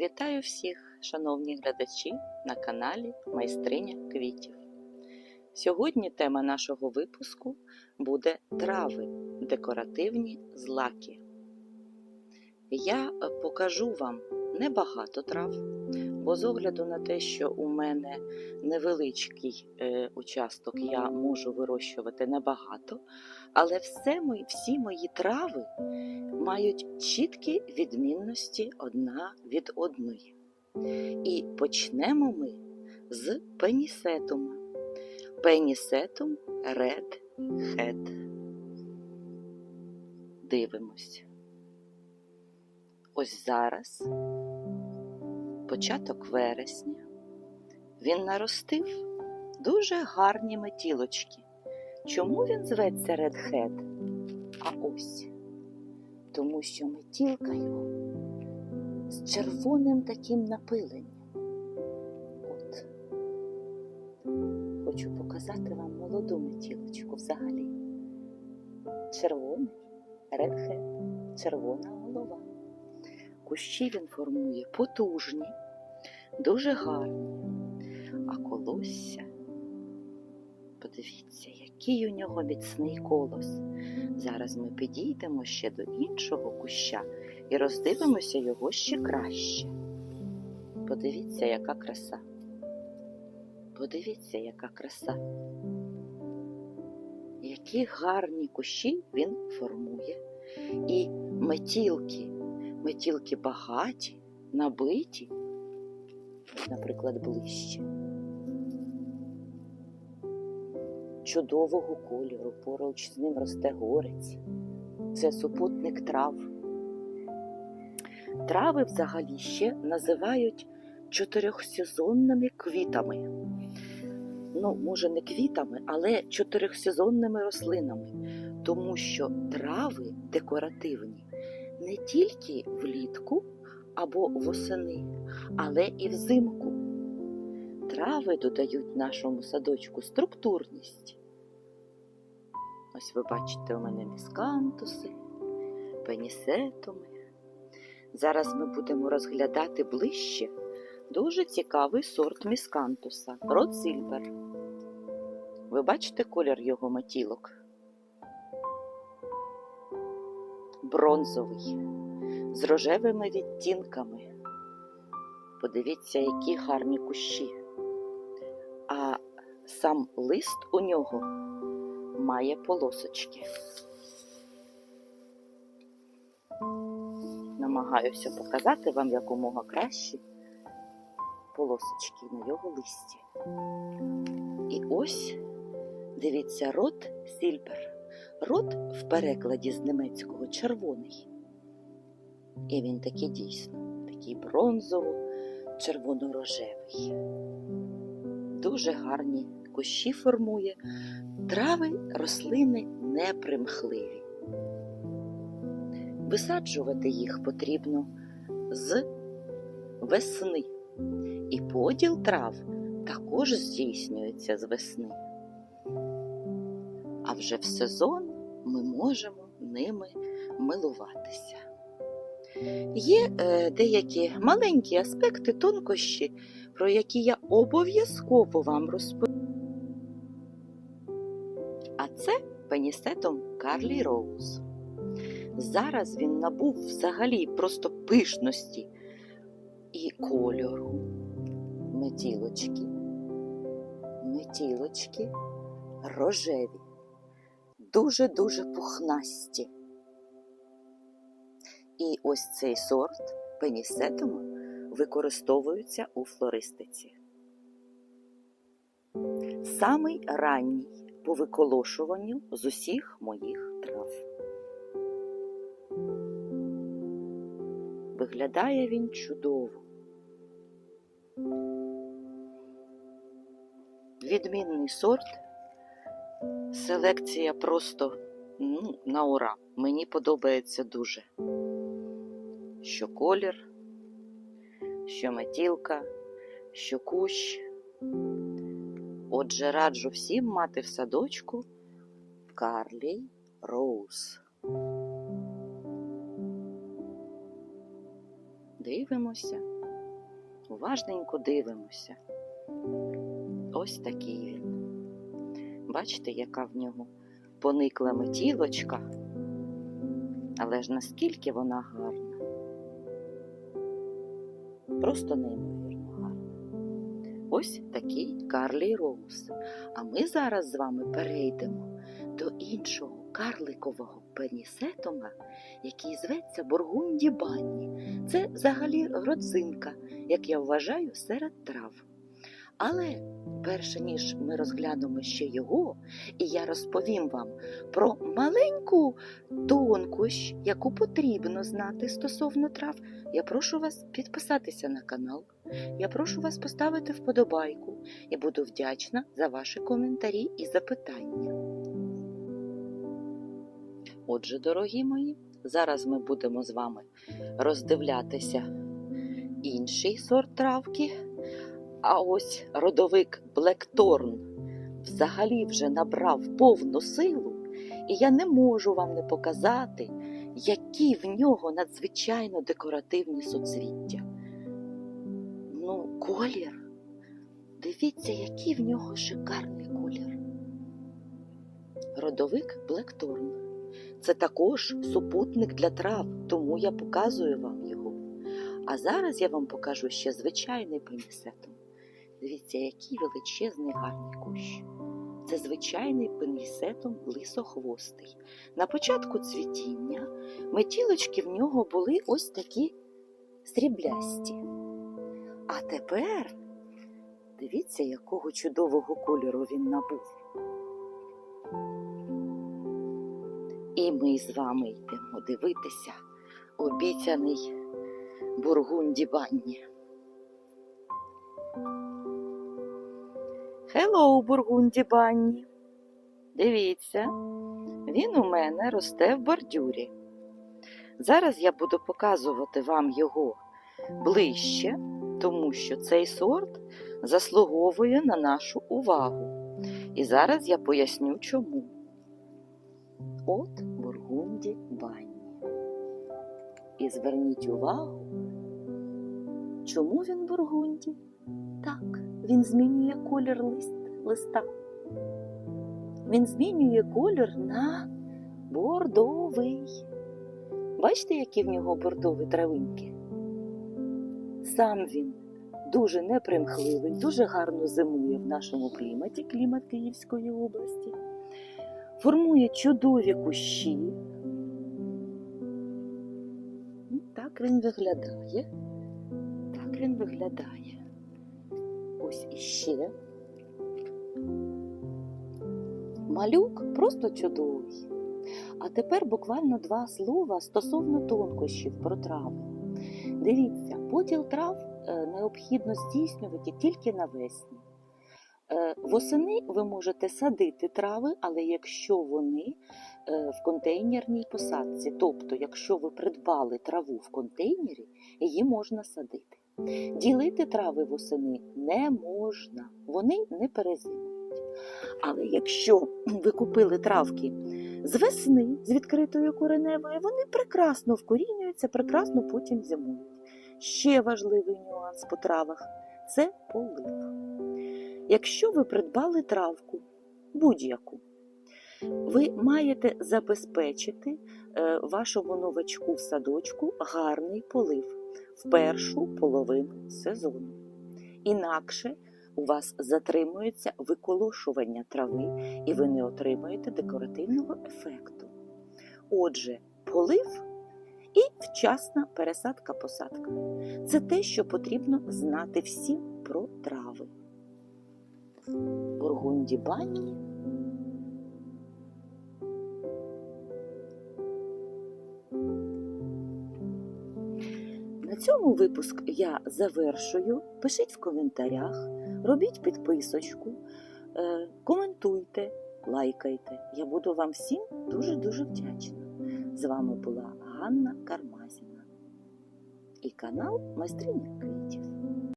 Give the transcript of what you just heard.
Вітаю всіх, шановні глядачі, на каналі Майстриня квітів. Сьогодні тема нашого випуску буде трави, декоративні злаки. Я покажу вам небагато трав, бо з огляду на те, що у мене невеличкий е, участок, я можу вирощувати небагато, але все мої, всі мої трави мають чіткі відмінності одна від одної. І почнемо ми з пенісетума. Пенісетум Red Head. Дивимось. Ось зараз, початок вересня, він наростив дуже гарні метілочки. Чому він зветься Head? А ось тому що метілка його з червоним таким напиленням. От. Хочу показати вам молоду метілочку взагалі. Червоний редхед, червона голова. Кущі він формує потужні, дуже гарні, а колосся. Подивіться, який у нього міцний колос. Зараз ми підійдемо ще до іншого куща і роздивимося його ще краще. Подивіться, яка краса. Подивіться, яка краса. Які гарні кущі він формує. І метілки, метілки багаті, набиті, наприклад, ближче. чудового кольору, поруч з ним росте горець. Це супутник трав. Трави взагалі ще називають чотирьохсезонними квітами. Ну, може, не квітами, але чотирьохсезонними рослинами, тому що трави декоративні не тільки влітку або восени, але і взимку. Трави додають нашому садочку структурність. Ось ви бачите, у мене міскантуси, пенісетуми. Зараз ми будемо розглядати ближче дуже цікавий сорт міскантуса Рот Сильвер. Ви бачите колір його матілок? Бронзовий, з рожевими відтінками. Подивіться, які гарні кущі. А сам лист у нього має полосочки. Намагаюся показати вам якомога краще полосочки на його листі. І ось, дивіться, рот Сільбер. Рот в перекладі з німецького червоний. І він такий дійсно, такий бронзово-червоно-рожевий. Дуже гарні кущі формує, Трави рослини непримхливі. Висаджувати їх потрібно з весни, і поділ трав також здійснюється з весни. А вже в сезон ми можемо ними милуватися. Є е, деякі маленькі аспекти тонкощі, про які я обов'язково вам розповім. А це пенісетом Карлі Роуз. Зараз він набув взагалі просто пишності і кольору. Метілочки, метілочки рожеві, дуже-дуже пухнасті. І ось цей сорт пенісетому використовується у флористиці. Самий ранній по виколошуванню з усіх моїх трав. Виглядає він чудово. Відмінний сорт, селекція просто ну, на ура. Мені подобається дуже. Що колір, що метілка, що кущ. Отже, раджу всім мати в садочку Карлі Роуз. Дивимося. уважненько дивимося. Ось такий він. Бачите, яка в нього поникла метілочка, але ж наскільки вона гарна. Просто неймовірно гарна. Ось такий Карлій Роуз. А ми зараз з вами перейдемо до іншого карликового пенісетома, який зветься Бургунді Банні. Це взагалі родзинка, як я вважаю, серед трав. Але перше ніж ми розглянемо ще його, і я розповім вам про маленьку тонкощ, яку потрібно знати стосовно трав, я прошу вас підписатися на канал. Я прошу вас поставити вподобайку і буду вдячна за ваші коментарі і запитання. Отже, дорогі мої, зараз ми будемо з вами роздивлятися інший сорт травки. А ось родовик Блекторн взагалі вже набрав повну силу, і я не можу вам не показати, які в нього надзвичайно декоративні суцвіття. Ну, колір. Дивіться, який в нього шикарний колір. Родовик Блекторн. Це також супутник для трав, тому я показую вам його. А зараз я вам покажу ще звичайний пенісетом. Дивіться, який величезний гарний кущ. Це звичайний пенісетом лисохвостий. На початку цвітіння метілочки в нього були ось такі сріблясті. А тепер дивіться, якого чудового кольору він набув. І ми з вами йдемо дивитися обіцяний Бургунді Банні. Хеллоу, Бургунді Банні. Дивіться, він у мене росте в бордюрі. Зараз я буду показувати вам його ближче, тому що цей сорт заслуговує на нашу увагу. І зараз я поясню чому. От Бургунді Банні. І зверніть увагу, чому він Бургунді? Так, він змінює колір лист, листа. Він змінює колір на бордовий. Бачите, які в нього бордові травинки? Сам він дуже непримхливий, дуже гарно зимує в нашому кліматі, клімат Київської області, формує чудові кущі. Так він виглядає. Так він виглядає. Ось іще. Малюк просто чудовий. А тепер буквально два слова стосовно тонкощів про трави. Дивіться, поділ трав е, необхідно здійснювати тільки навесні. Е, Восени ви можете садити трави, але якщо вони е, в контейнерній посадці, тобто, якщо ви придбали траву в контейнері, її можна садити. Ділити трави восени не можна, вони не перезимують. Але якщо ви купили травки з весни, з відкритою кореневою, вони прекрасно вкорінюються, прекрасно потім зимують. Ще важливий нюанс по травах це полив. Якщо ви придбали травку будь-яку, ви маєте забезпечити е, вашому новачку в садочку гарний полив в першу половину сезону. Інакше у вас затримується виколошування трави, і ви не отримаєте декоративного ефекту. Отже, полив і вчасна пересадка-посадка це те, що потрібно знати всім про трави. Бургунді бані. На цьому випуск я завершую. Пишіть в коментарях, робіть підписочку, е, коментуйте, лайкайте. Я буду вам всім дуже-дуже вдячна. З вами була Ганна Кармазіна і канал Майстриня Квітів.